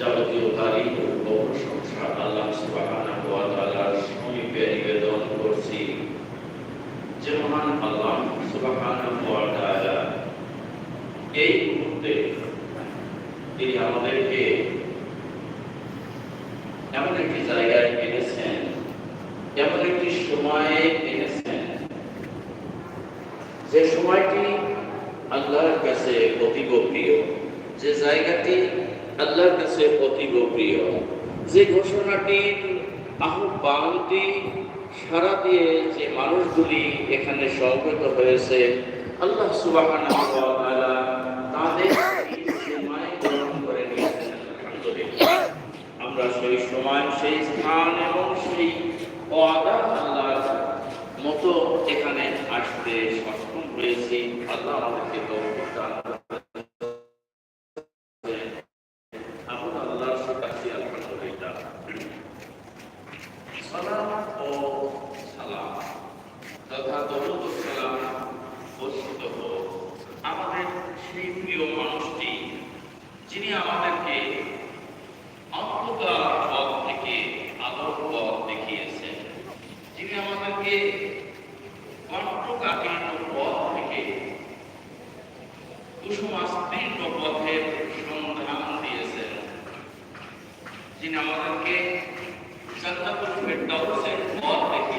যাবতীয় তারিখ ও প্রশংসা আল্লাহ সুবহানাহু সমীপে নিবেদন করছি। যে মহান আল্লাহ সুবহানাহু এই মুহূর্তে তিনি আমাদেরকে এমন একটি জায়গায় এনেছেন, এমন একটি সময়ে এনেছেন। যে সময়টি আল্লাহর কাছে অতীব প্রিয় যে জায়গাটি আল্লাহর কাছে অতীব প্রিয়, যে ঘোষণাটির আহ্বানটি সারা দিয়ে যে মানুষগুলি এখানে সমবেত হয়েছে, আল্লাহ তাআলা তাদের আমরা সেই সময়, সেই স্থান এবং সেই ওয়াদা মতো এখানে আসতে সক্ষম হয়েছি। আল্লাহ আমাদেরকে দান আল্লাহর কাছে আলহামদুলিল্লাহ সালাম ও সালাম তথা দরুদ সালাম বর্ষিত হোক আমাদের সেই প্রিয় মানুষটি, যিনি আমাদেরকে অন্ধকার পথ থেকে আলোর পথ দেখিয়েছেন, যিনি আমাদেরকে কণ্ঠকাকীর্ণ পথ থেকে কুসুমাস্তীর্ণ পথের हमारे के संत से बहुत देखिए